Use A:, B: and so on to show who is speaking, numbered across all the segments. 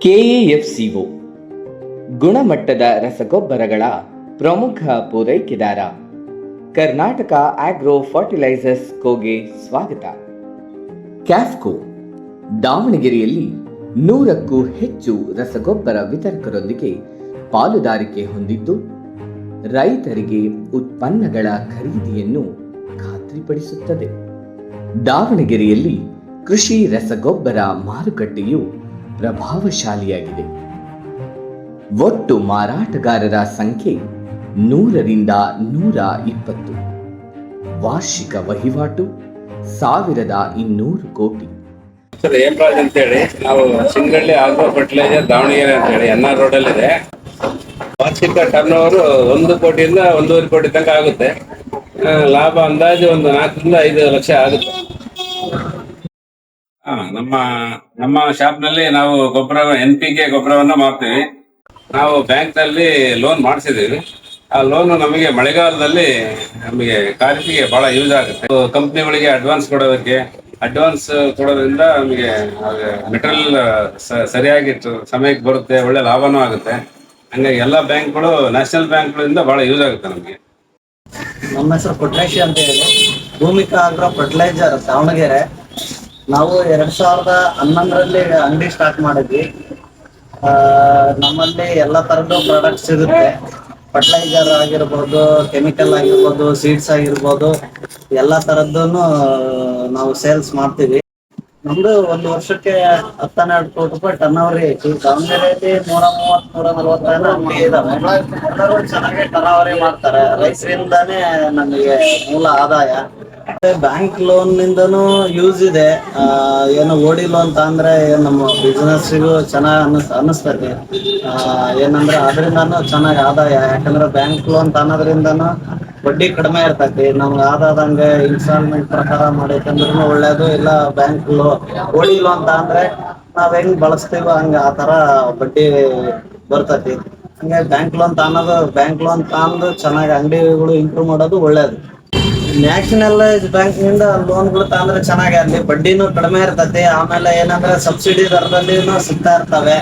A: ಕೆಎಎಫ್ಸಿಒ. ಗುಣಮಟ್ಟದ ರಸಗೊಬ್ಬರಗಳ ಪ್ರಮುಖ ಪೂರೈಕೆದಾರ. ಕರ್ನಾಟಕ ಆಗ್ರೋ ಫರ್ಟಿಲೈಸರ್ಸ್ ಕೋಗೆ ಸ್ವಾಗತ. ಕ್ಯಾಫ್ಕೋ ದಾವಣಗೆರೆಯಲ್ಲಿ ನೂರಕ್ಕೂ ಹೆಚ್ಚು ರಸಗೊಬ್ಬರ ವಿತರಕರೊಂದಿಗೆ ಪಾಲುದಾರಿಕೆ ಹೊಂದಿದ್ದು, ರೈತರಿಗೆ ಉತ್ಪನ್ನಗಳ ಖರೀದಿಯನ್ನು ಖಾತ್ರಿಪಡಿಸುತ್ತದೆ. ದಾವಣಗೆರೆಯಲ್ಲಿ ಕೃಷಿ ರಸಗೊಬ್ಬರ ಮಾರುಕಟ್ಟೆಯು ಪ್ರಭಾವಶಾಲಿಯಾಗಿದೆ. ಒಟ್ಟು ಮಾರಾಟಗಾರರ ಸಂಖ್ಯೆ ನೂರರಿಂದ ನೂರ ಇಪ್ಪತ್ತು. ವಾರ್ಷಿಕ ವಹಿವಾಟು ಸಾವಿರದ ಇನ್ನೂರು ಕೋಟಿ.
B: ಸರ್ ಹೇಮರಾಜ್ ಅಂತೇಳಿ? ನಾವು ಸಿಂಗಳ್ಳಿ ಆಗ್ರೋ ಫರ್ಟಿಲೈಸರ್ ದಾವಣಗೆರೆ ಅಂತೇಳಿ, ಎನ್ ಆರ್ ರೋಡ್ ಇದೆ. ವಾರ್ಷಿಕ ಟರ್ನ್ ಓವರ್ ಒಂದು ಕೋಟಿಯಿಂದ ಒಂದೂವರೆ ಕೋಟಿ ತನಕ ಆಗುತ್ತೆ. ಲಾಭ ಅಂದಾಜು ಒಂದು ನಾಲ್ಕರಿಂದ ಐದು ಲಕ್ಷ ಆಗುತ್ತೆ. ಹಾ, ನಮ್ಮ ನಮ್ಮ ಶಾಪ್ನಲ್ಲಿ ನಾವು ಗೊಬ್ಬರ ಎನ್ ಪಿ ಕೆ ಗೊಬ್ಬರವನ್ನ ಮಾಡ್ತೀವಿ ನಾವು ಬ್ಯಾಂಕ್ನಲ್ಲಿ ಲೋನ್ ಮಾಡಿಸಿದೀವಿ ಆ ಲೋನ್ ನಮಗೆ ಮಳೆಗಾಲದಲ್ಲಿ ನಮಗೆ ಕಾರ್ಪಿಗೆ ಬಹಳ ಯೂಸ್ ಆಗುತ್ತೆ. ಕಂಪ್ನಿಗಳಿಗೆ ಅಡ್ವಾನ್ಸ್ ಕೊಡೋದಕ್ಕೆ ಅಡ್ವಾನ್ಸ್ ಕೊಡೋದ್ರಿಂದ ನಮಗೆ ಮೆಟೀರಿಯಲ್ ಸರಿಯಾಗಿ ಸಮಯಕ್ಕೆ ಬರುತ್ತೆ, ಒಳ್ಳೆ ಲಾಭನೂ ಆಗುತ್ತೆ. ಹಂಗಾಗಿ ಎಲ್ಲ ಬ್ಯಾಂಕ್ಗಳು ನ್ಯಾಷನಲ್ ಬ್ಯಾಂಕ್ಗಳಿಂದ ಬಹಳ ಯೂಸ್ ಆಗುತ್ತೆ ನಮಗೆ.
C: ನಮ್ಮ ಹೆಸರು ಪೊಟ್ಯಾಶಿಯಂ ಅಂತ ಹೇಳಿ. Bhoomika agro fertiliser Davanagere. ನಾವು ಎರಡ್ ಸಾವಿರದ ಹನ್ನೊಂದರಲ್ಲಿ ಅಂಗಡಿ ಸ್ಟಾರ್ಟ್ ಮಾಡಿದ್ವಿ. ನಮ್ಮಲ್ಲಿ ಎಲ್ಲ ತರದ್ದು ಪ್ರಾಡಕ್ಟ್ಸ್ ಸಿಗುತ್ತೆ. ಫರ್ಟಿಲೈಸರ್ ಆಗಿರ್ಬೋದು ಕೆಮಿಕಲ್ ಆಗಿರ್ಬೋದು ಸೀಡ್ಸ್ ಆಗಿರ್ಬೋದು, ಎಲ್ಲ ತರದ್ದು ನಾವು ಸೇಲ್ಸ್ ಮಾಡ್ತೀವಿ. ನಮ್ದು ಒಂದು ವರ್ಷಕ್ಕೆ ಹತ್ತನ್ನೆರಡು ಕೋಟಿ ರೂಪಾಯಿ ಟರ್ನ್ ಅವರ್ ಐತಿ. ದಾವಣಗೆರೆಯಲ್ಲಿ ನೂರ ಮೂವತ್ತ್, ನೂರ ಎಲ್ಲರೂ ಚೆನ್ನಾಗಿ ಟರ್ನ್ ಅವರಿ ಮಾಡ್ತಾರೆ. ರೈತರಿಂದಾನೇ ನಮಗೆ ಮೂಲ ಆದಾಯ. ಬ್ಯಾಂಕ್ ಲೋನ್ ನಿಂದನು ಯೂಸ್ ಇದೆ. ಏನು ಓಡಿ ಲೋನ್ ಅಂದ್ರೆ ನಮ್ಮ ಬಿಸ್ನೆಸ್ ಚೆನ್ನಾಗಿ ಅನ್ನಿಸ್ ಅನ್ನಿಸ್ತೈತಿ ಆ, ಏನಂದ್ರೆ ಅದರಿಂದನೂ ಚೆನ್ನಾಗಿ ಆದಾಯ. ಯಾಕಂದ್ರೆ ಬ್ಯಾಂಕ್ ಲೋನ್ ತನ್ನೋದ್ರಿಂದನೂ ಬಡ್ಡಿ ಕಡಿಮೆ ಇರ್ತೈತಿ. ನಮ್ಗೆ ಆದಾದಂಗೆ ಇನ್ಸ್ಟಾಲ್ಮೆಂಟ್ ಪ್ರಕಾರ ಮಾಡೈತಂದ್ರೂ ಒಳ್ಳೇದು. ಇಲ್ಲ ಬ್ಯಾಂಕ್ ಲೋ ಓಡಿ ಲೋನ್ ಅಂದ್ರೆ ನಾವ್ ಹೆಂಗ್ ಬಳಸ್ತೀವೋ ಹಂಗ ಆ ತರ ಬಡ್ಡಿ ಬರ್ತೈತಿ. ಹಂಗೆ ಬ್ಯಾಂಕ್ ಲೋನ್ ತಾನೋದು ಬ್ಯಾಂಕ್ ಲೋನ್ ತಾಂದು ಚೆನ್ನಾಗಿ ಅಂಗಡಿಗಳು ಇಂಪ್ರೂವ್ ಮಾಡೋದು ಒಳ್ಳೇದು. ನ್ಯಾಷನಲೈಸ್ ಬ್ಯಾಂಕ್ನಿಂದ ಲೋನ್ಗಳು ತಗೊಂಡ್ರೆ ಚೆನ್ನಾಗಿ ಅಲ್ಲಿ ಬಡ್ಡಿನೂ ಕಡಿಮೆ ಇರ್ತತಿ. ಆಮೇಲೆ ಏನಂದ್ರೆ ಸಬ್ಸಿಡಿ ದರದಲ್ಲಿನು ಸಿಗ್ತಾ ಇರ್ತವೆ.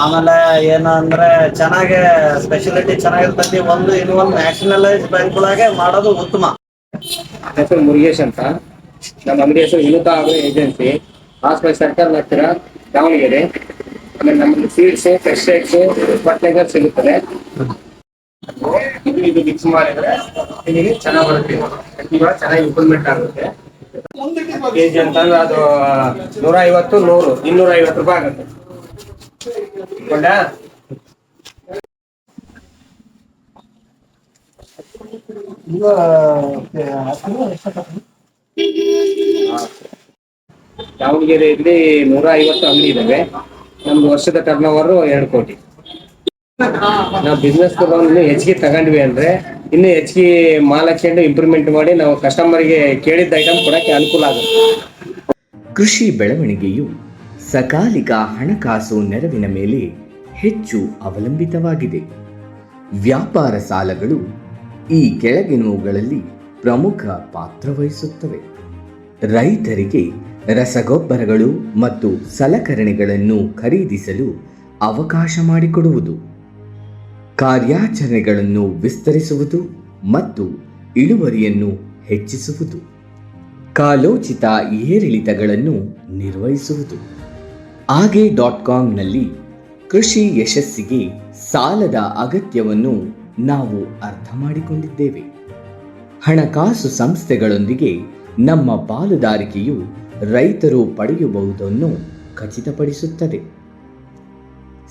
C: ಆಮೇಲೆ ಏನಂದ್ರೆ ಚೆನ್ನಾಗಿ ಸ್ಪೆಷಾಲಿಟಿ ಚೆನ್ನಾಗಿರ್ತತಿ. ಒಂದು ಇನ್ನೊಂದು ನ್ಯಾಷನಲೈಸ್ ಬ್ಯಾಂಕ್ ಒಳಗೆ ಮಾಡೋದು ಉತ್ತಮ.
D: ಹೆಸರು ಮುರುಗೇಶ್ ಅಂತ. ನಮ್ಮ ಅಂಗಡಿ ಹೆಸರು ವಿನುತಾ ಆಗೋ ಏಜೆನ್ಸಿ. ಆಸ್ಪತ್ರೆ ಸರ್ಕಾರ ಹತ್ತಿರ ದಾವಣಗೆರೆ. ಆಮೇಲೆ ನಮ್ಮಲ್ಲಿ ಸೀಡ್ಸ್ ಫ್ರೆಶ್ ಎಗ್ಸ್ ಸಿಗುತ್ತದೆ. ಇದು ಮಿಕ್ಸ್ ಮಾಡಿದ್ರೆ ನಿಮಗೆ ಚೆನ್ನಾಗಿ ಬರುತ್ತೆ ಇವಾಗ ಚೆನ್ನಾಗಿ ಇಂಪ್ರೂವ್ಮೆಂಟ್ ಆಗುತ್ತೆ. ಕೆಜಿ ಅಂತಂದ್ರೆ ಅದು ನೂರ ಐವತ್ತು ನೂರು ಇನ್ನೂರ ಐವತ್ತು ರೂಪಾಯಿ ಆಗುತ್ತೆ. ಕೊಂಡಾ ದಾವಣಗೆರೆಯಲ್ಲಿ ನೂರ ಐವತ್ತು ಅಂಗಡಿ ಇದಾವೆ. ನಮ್ದು ವರ್ಷದ ಟರ್ನ್ ಓವರ್ ಎರಡು ಕೋಟಿ. ನಾವು ಬಿಸ್ನೆಸ್ ಇನ್ನು ಹೆಚ್ಚಿಗೆ ತಗೊಂಡ್ವಿ ಅಂದ್ರೆ ಇನ್ನು ಹೆಚ್ಚಿಗೆ ಮಾಲ್ ಹಾಕೊಂಡು ಇಂಪ್ರೂವ್ಮೆಂಟ್ ಮಾಡಿ ನಾವು ಕಸ್ಟಮರ್ಗೆ ಕೇಳಿದ ಐಟಮ್ ಕೊಡಕ್ಕೆ ಅನುಕೂಲ ಆಗುತ್ತೆ.
A: ಕೃಷಿ ಬೆಳವಣಿಗೆಯು ಸಕಾಲಿಕ ಹಣಕಾಸು ನೆರವಿನ ಮೇಲೆ ಹೆಚ್ಚು ಅವಲಂಬಿತವಾಗಿದೆ. ವ್ಯಾಪಾರ ಸಾಲಗಳು ಈ ಕೆಳಗಿನವುಗಳಲ್ಲಿ ಪ್ರಮುಖ ಪಾತ್ರ ವಹಿಸುತ್ತವೆ. ರೈತರಿಗೆ ರಸಗೊಬ್ಬರಗಳು ಮತ್ತು ಸಲಕರಣೆಗಳನ್ನು ಖರೀದಿಸಲು ಅವಕಾಶ ಮಾಡಿಕೊಡುವುದು. ಕಾರ್ಯಾಚರಣೆಗಳನ್ನು ವಿಸ್ತರಿಸುವುದು ಮತ್ತು ಇಳುವರಿಯನ್ನು ಹೆಚ್ಚಿಸುವುದು. ಕಾಲೋಚಿತ ಏರಿಳಿತಗಳನ್ನು ನಿರ್ವಹಿಸುವುದು. ಆಗೆ ಡಾಟ್ ಕಾಮ್ನಲ್ಲಿ ಕೃಷಿ ಯಶಸ್ಸಿಗೆ ಸಾಲದ ಅಗತ್ಯವನ್ನು ನಾವು ಅರ್ಥ ಮಾಡಿಕೊಂಡಿದ್ದೇವೆ. ಹಣಕಾಸು ಸಂಸ್ಥೆಗಳೊಂದಿಗೆ ನಮ್ಮ ಪಾಲುದಾರಿಕೆಯು ರೈತರು ಪಡೆಯಬಹುದನ್ನು ಖಚಿತಪಡಿಸುತ್ತದೆ.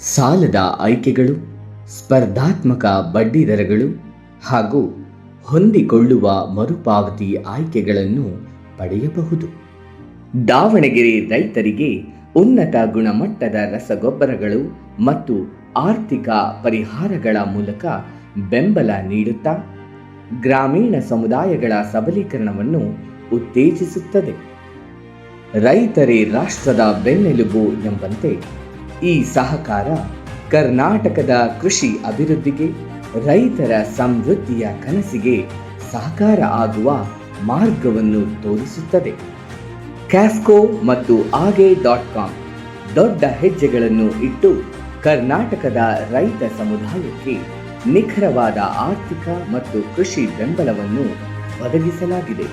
A: ಸಾಲದ ಆಯ್ಕೆಗಳು ಸ್ಪರ್ಧಾತ್ಮಕ ಬಡ್ಡಿದರಗಳು ಹಾಗೂ ಹೊಂದಿಕೊಳ್ಳುವ ಮರುಪಾವತಿ ಆಯ್ಕೆಗಳನ್ನು ಪಡೆಯಬಹುದು. ದಾವಣಗೆರೆ ರೈತರಿಗೆ ಉನ್ನತ ಗುಣಮಟ್ಟದ ರಸಗೊಬ್ಬರಗಳು ಮತ್ತು ಆರ್ಥಿಕ ಪರಿಹಾರಗಳ ಮೂಲಕ ಬೆಂಬಲ ನೀಡುತ್ತಾ ಗ್ರಾಮೀಣ ಸಮುದಾಯಗಳ ಸಬಲೀಕರಣವನ್ನು ಉತ್ತೇಜಿಸುತ್ತದೆ. ರೈತರೇ ರಾಷ್ಟ್ರದ ಬೆನ್ನೆಲುಬು ಎಂಬಂತೆ ಈ ಸಹಕಾರ ಕರ್ನಾಟಕದ ಕೃಷಿ ಅಭಿವೃದ್ಧಿಗೆ, ರೈತರ ಸಮೃದ್ಧಿಯ ಕನಸಿಗೆ ಸಹಕಾರ ಆಗುವ ಮಾರ್ಗವನ್ನು ತೋರಿಸುತ್ತದೆ. ಕ್ಯಾಸ್ಕೋ ಮತ್ತು ಆಗೆ ಡಾಟ್ ಕಾಮ್ ದೊಡ್ಡ ಹೆಜ್ಜೆಗಳನ್ನು ಇಟ್ಟು ಕರ್ನಾಟಕದ ರೈತ ಸಮುದಾಯಕ್ಕೆ ನಿಖರವಾದ ಆರ್ಥಿಕ ಮತ್ತು ಕೃಷಿ ಬೆಂಬಲವನ್ನು ಒದಗಿಸಲಾಗಿದೆ.